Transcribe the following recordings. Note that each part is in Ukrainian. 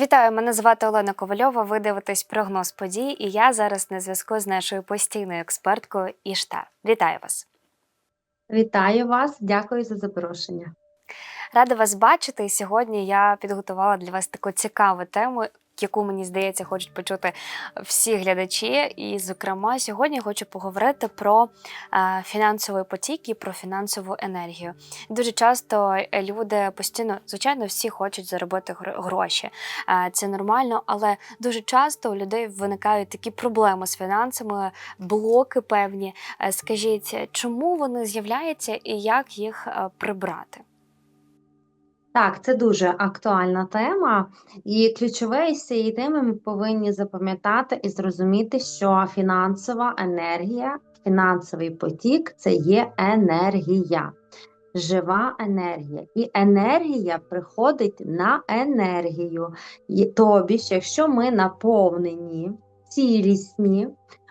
Вітаю, мене звати Олена Ковальова. Ви дивитесь прогноз подій, і я зараз на зв'язку з нашою постійною експерткою Ішта. Вітаю вас! Вітаю вас, дякую за запрошення. Рада вас бачити. І сьогодні я підготувала для вас таку цікаву тему, яку мені здається, хочуть почути всі глядачі. І, зокрема, сьогодні хочу поговорити про е, фінансовий потік і про фінансову енергію. Дуже часто е, люди постійно, звичайно, всі хочуть заробити гро- гроші. Е, це нормально, але дуже часто у людей виникають такі проблеми з фінансами, блоки певні. Скажіть, чому вони з'являються і як їх прибрати? Так, це дуже актуальна тема, і ключове із цієї теми ми повинні запам'ятати і зрозуміти, що фінансова енергія, фінансовий потік це є енергія, жива енергія. І енергія приходить на енергію. Тобі якщо ми наповнені, цілісні,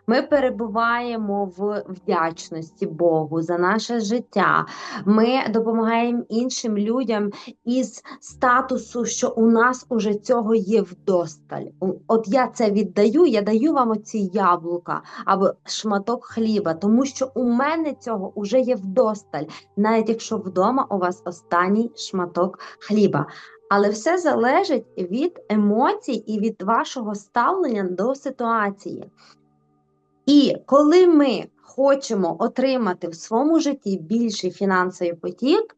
ми перебуваємо в вдячності Богу за наше життя. Ми допомагаємо іншим людям із статусу, що у нас уже цього є вдосталь. От я це віддаю, я даю вам оці яблука або шматок хліба, тому що у мене цього вже є вдосталь, навіть якщо вдома у вас останній шматок хліба. Але все залежить від емоцій і від вашого ставлення до ситуації. І коли ми хочемо отримати в своєму житті більший фінансовий потік,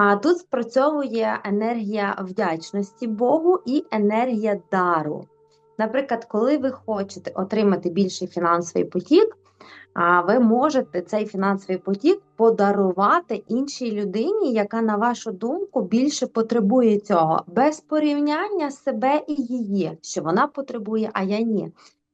А тут спрацьовує енергія вдячності Богу і енергія дару. Наприклад, коли ви хочете отримати більший фінансовий потік, а ви можете цей фінансовий потік подарувати іншій людині, яка, на вашу думку, більше потребує цього, без порівняння себе і її, що вона потребує, а я ні.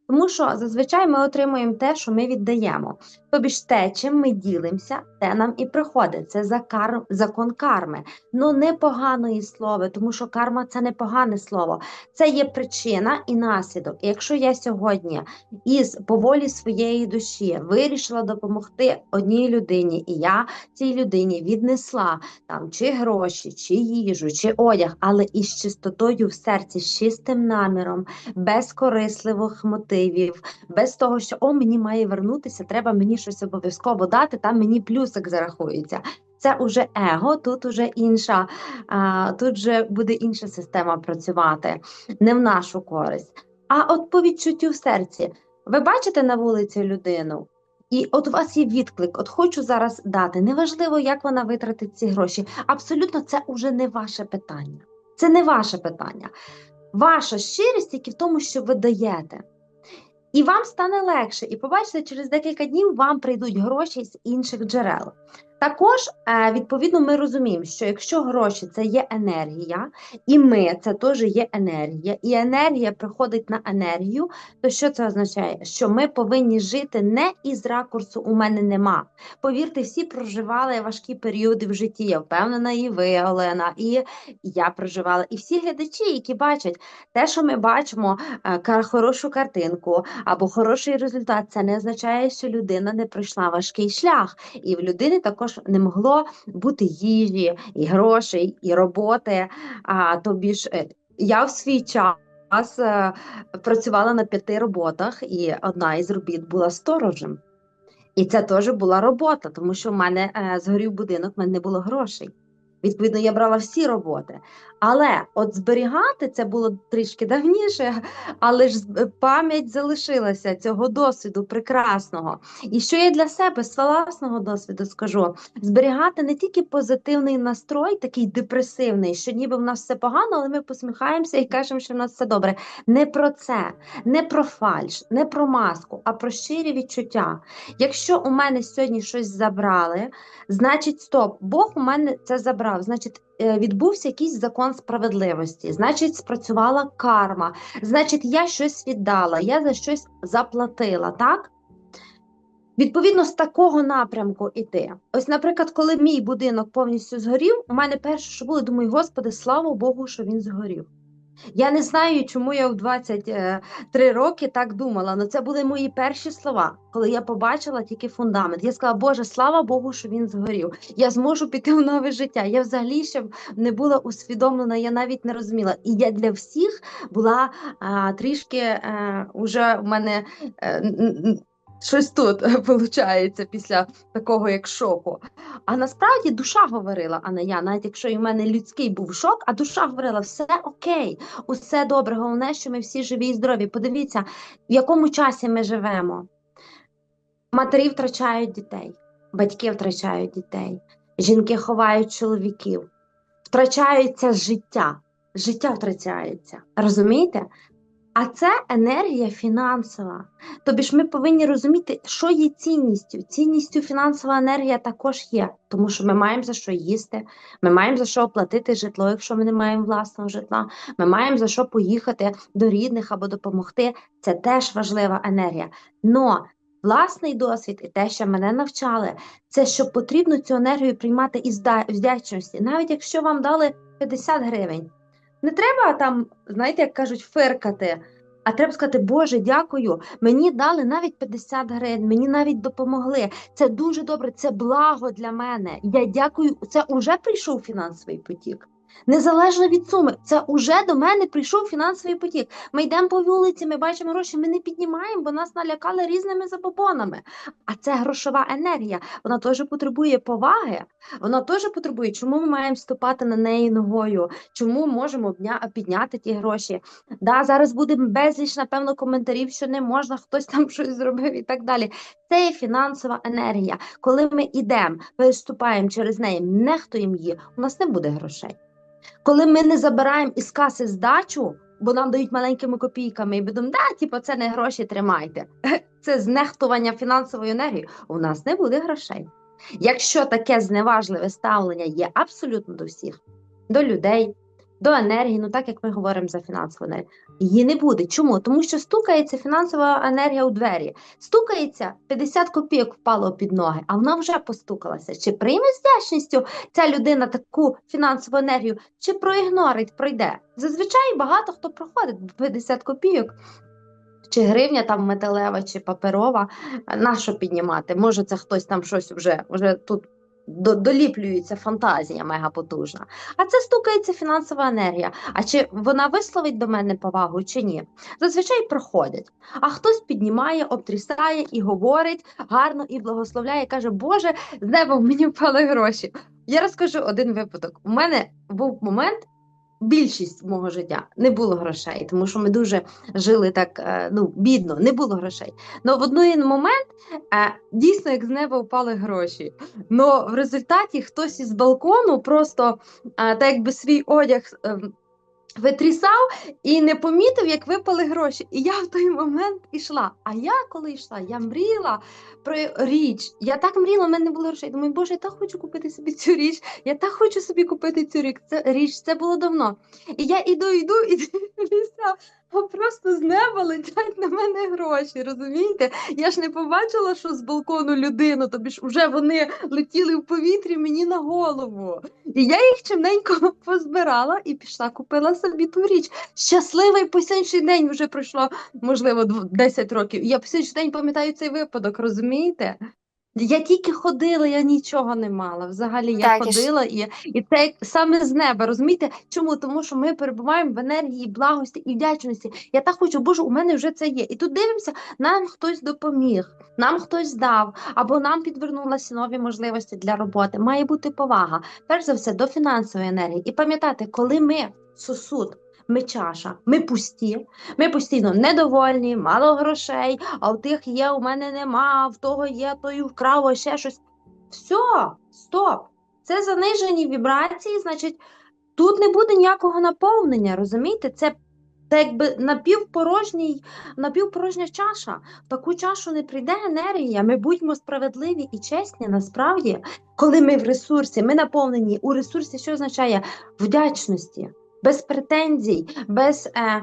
Тому що зазвичай ми отримуємо те, що ми віддаємо. Тобі ж те, чим ми ділимося, те нам і приходить. Це за кар... закон карми. Ну не поганої слова, тому що карма це не погане слово. Це є причина і наслідок. І якщо я сьогодні із по волі своєї душі вирішила допомогти одній людині, і я цій людині віднесла там чи гроші, чи їжу, чи одяг, але із чистотою в серці, з чистим наміром, без корисливих мотивів, без того, що о, мені має вернутися, треба мені щось обов'язково дати, там мені плюсик зарахується. Це уже его, тут уже інша, тут вже буде інша система працювати, не в нашу користь. А от по відчуттю в серці, ви бачите на вулиці людину, і от у вас є відклик, от хочу зараз дати. Неважливо, як вона витратить ці гроші. Абсолютно, це уже не ваше питання. Це не ваше питання. Ваша щирість тільки в тому, що ви даєте. І вам стане легше, і побачите, через декілька днів вам прийдуть гроші з інших джерел. Також, е, відповідно, ми розуміємо, що якщо гроші це є енергія, і ми це теж є енергія, і енергія приходить на енергію, то що це означає? Що ми повинні жити не із ракурсу у мене нема. Повірте, всі проживали важкі періоди в житті. Я впевнена, і ви, Олена, і я проживала. І всі глядачі, які бачать те, що ми бачимо, е, хорошу картинку або хороший результат, це не означає, що людина не пройшла важкий шлях. І в людини також не могло бути їжі, і грошей, і роботи. А тобі ж е, я в свій час е, працювала на п'яти роботах, і одна із робіт була сторожем. І це теж була робота, тому що в мене е, згорів будинок, в мене не було грошей. Відповідно, я брала всі роботи. Але от зберігати це було трішки давніше, але ж пам'ять залишилася цього досвіду прекрасного. І що я для себе з власного досвіду скажу: зберігати не тільки позитивний настрой, такий депресивний, що ніби в нас все погано, але ми посміхаємося і кажемо, що в нас все добре. Не про це, не про фальш, не про маску, а про щирі відчуття. Якщо у мене сьогодні щось забрали, значить, стоп, Бог у мене це забрав. Значить, е, відбувся якийсь закон справедливості, значить, спрацювала карма, значить, я щось віддала, я за щось заплатила, так? Відповідно, з такого напрямку іти. Ось, наприклад, коли мій будинок повністю згорів, у мене перше, що було, думаю, Господи, слава Богу, що він згорів. Я не знаю, чому я в 23 роки так думала, але це були мої перші слова, коли я побачила тільки фундамент. Я сказала, Боже, слава Богу, що він згорів. Я зможу піти в нове життя. Я взагалі ще не була усвідомлена, я навіть не розуміла. І я для всіх була а, трішки а, уже в мене. е, н- н- Щось тут виходить після такого як шоку. А насправді душа говорила, а не я, навіть якщо і в мене людський був шок, а душа говорила: все окей, усе добре. Головне, що ми всі живі і здорові. Подивіться, в якому часі ми живемо. Матері втрачають дітей, батьки втрачають дітей, жінки ховають чоловіків, втрачається життя. Життя втрачається. Розумієте? А це енергія фінансова. Тобі ж ми повинні розуміти, що є цінністю. Цінністю фінансова енергія також є, тому що ми маємо за що їсти, ми маємо за що оплатити житло, якщо ми не маємо власного житла. Ми маємо за що поїхати до рідних або допомогти. Це теж важлива енергія. Но власний досвід і те, що мене навчали, це що потрібно цю енергію приймати із вдячності, навіть якщо вам дали 50 гривень. Не треба там, знаєте, як кажуть, фиркати. А треба сказати, Боже, дякую. Мені дали навіть 50 гривень, мені навіть допомогли. Це дуже добре, це благо для мене. Я дякую. Це вже прийшов фінансовий потік. Незалежно від суми, це вже до мене прийшов фінансовий потік. Ми йдемо по вулиці, ми бачимо гроші, ми не піднімаємо, бо нас налякали різними забобонами. А це грошова енергія. Вона теж потребує поваги. Вона теж потребує, чому ми маємо ступати на неї ногою, чому можемо підняти ті гроші. Да, зараз буде безліч, напевно, коментарів, що не можна, хтось там щось зробив і так далі. Це є фінансова енергія. Коли ми йдемо, переступаємо через неї, нехтуємо її, у нас не буде грошей. Коли ми не забираємо із каси здачу, бо нам дають маленькими копійками, і будемо, да, типу, це не гроші, тримайте. Це знехтування фінансовою енергією, у нас не буде грошей. Якщо таке зневажливе ставлення є абсолютно до всіх, до людей, до енергії, ну так як ми говоримо за фінансову енергію, її не буде. Чому? Тому що стукається фінансова енергія у двері. Стукається 50 копійок впало під ноги, а вона вже постукалася. Чи прийме з вдячністю ця людина таку фінансову енергію, чи проігнорить, пройде? Зазвичай багато хто проходить 50 копійок. Чи гривня там металева, чи паперова, на що піднімати? Може, це хтось там щось вже, вже тут доліплюється фантазія мега потужна. А це стукається фінансова енергія. А чи вона висловить до мене повагу, чи ні? Зазвичай проходять. А хтось піднімає, обтрісає і говорить гарно і благословляє, каже, Боже, з неба мені впали гроші. Я розкажу один випадок. У мене був момент. Більшість мого життя не було грошей, тому що ми дуже жили так е, ну, бідно, не було грошей. Но в один момент е, дійсно як з неба впали гроші. Но в результаті хтось із балкону просто е, так якби свій одяг е, витрісав і не помітив, як випали гроші. І я в той момент ішла. А я коли йшла, я мріяла про річ. Я так мріяла, в мене не було грошей. Думаю, боже, я так хочу купити собі цю річ. Я так хочу собі купити цю річ, це було давно. І я іду, іду, і дивлюся, а просто з неба летять на мене гроші. Розумієте? Я ж не побачила, що з балкону людину, тобі ж вже вони летіли в повітрі мені на голову. І я їх чимненько позбирала і пішла, купила собі ту річ. Щасливий по сьогоднішній день вже пройшло, можливо, дв- 10 років. Я по сьогоднішній день пам'ятаю цей випадок, розумієте? Я тільки ходила, я нічого не мала. Взагалі я Так, ходила і, і це саме з неба. Розумієте? Чому? Тому що ми перебуваємо в енергії благості і вдячності. Я так хочу, Боже, у мене вже це є. І тут дивимося, нам хтось допоміг, нам хтось дав, або нам підвернулися нові можливості для роботи. Має бути повага. Перш за все, до фінансової енергії. І пам'ятати, коли ми сосуд. Ми чаша, ми пусті, ми постійно недовольні, мало грошей, а у тих є, у мене нема, а в того є, той вкрав, а ще щось. Все, стоп. Це занижені вібрації, значить, тут не буде ніякого наповнення, розумієте? Це Це якби напівпорожній, напівпорожня чаша. В таку чашу не прийде енергія. Ми будьмо справедливі і чесні. Насправді, коли ми в ресурсі, ми наповнені у ресурсі, що означає вдячності, без претензій, без е,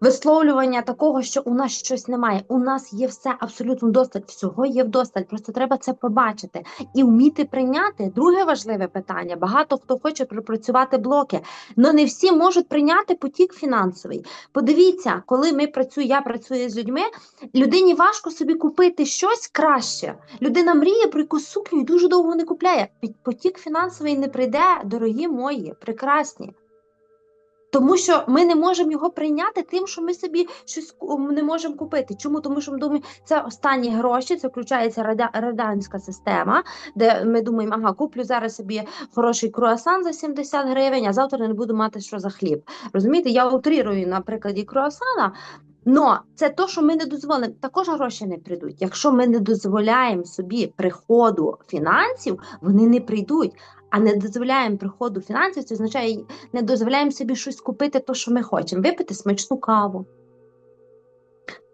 висловлювання такого, що у нас щось немає. У нас є все абсолютно досталь, всього є вдосталь. Просто треба це побачити і вміти прийняти. Друге важливе питання: багато хто хоче пропрацювати блоки, але не всі можуть прийняти потік фінансовий. Подивіться, коли ми працюємо, я працюю з людьми, людині важко собі купити щось краще. Людина мріє про якусь сукню і дуже довго не купляє. Потік фінансовий не прийде, дорогі мої, прекрасні. Тому що ми не можемо його прийняти тим, що ми собі щось не можемо купити. Чому? Тому що ми думаємо, це останні гроші, це включається рада- радянська система, де ми думаємо, ага, куплю зараз собі хороший круасан за 70 гривень, а завтра не буду мати що за хліб. Розумієте, я утрірую на прикладі круасана. Но це то, що ми не дозволимо. Також гроші не прийдуть. Якщо ми не дозволяємо собі приходу фінансів, вони не прийдуть. А не дозволяємо приходу фінансів, це означає, не дозволяємо собі щось купити, то, що ми хочемо. Випити смачну каву,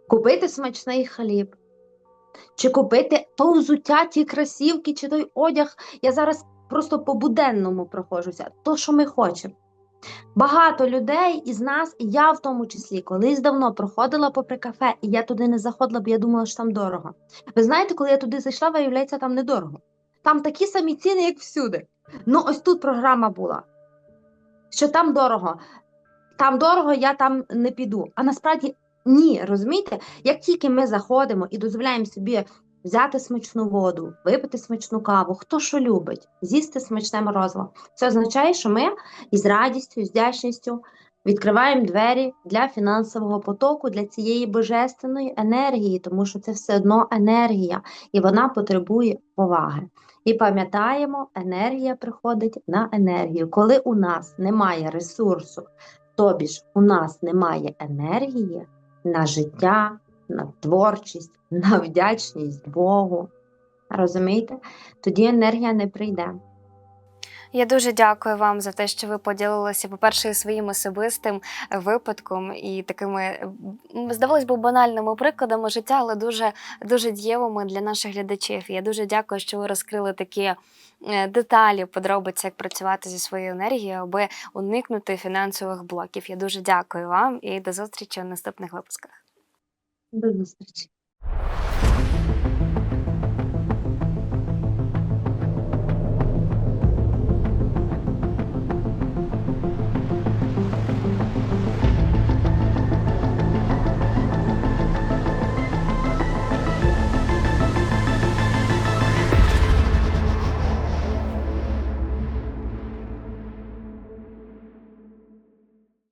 купити смачний хліб, чи купити то взуття, ті красівки, чи той одяг. Я зараз просто по буденному проходжуся, то, що ми хочемо. Багато людей із нас, і я в тому числі, колись давно проходила попри кафе, і я туди не заходила, бо я думала, що там дорого. Ви знаєте, коли я туди зайшла, виявляється, там недорого. Там такі самі ціни, як всюди. Ну, ось тут програма була, що там дорого. Там дорого, я там не піду. А насправді ні, розумієте? Як тільки ми заходимо і дозволяємо собі взяти смачну воду, випити смачну каву, хто що любить, з'їсти смачне морозиво, це означає, що ми із радістю, з вдячністю відкриваємо двері для фінансового потоку, для цієї божественної енергії, тому що це все одно енергія, і вона потребує поваги. І пам'ятаємо, енергія приходить на енергію. Коли у нас немає ресурсу, тобі ж у нас немає енергії на життя, на творчість, на вдячність Богу. Розумієте? Тоді енергія не прийде. Я дуже дякую вам за те, що ви поділилися, по-перше, своїм особистим е, випадком і такими, здавалось би, банальними прикладами життя, але дуже, дуже дієвими для наших глядачів. Я дуже дякую, що ви розкрили такі е, деталі, подробиці, як працювати зі своєю енергією, аби уникнути фінансових блоків. Я дуже дякую вам і до зустрічі у наступних випусках. До зустрічі.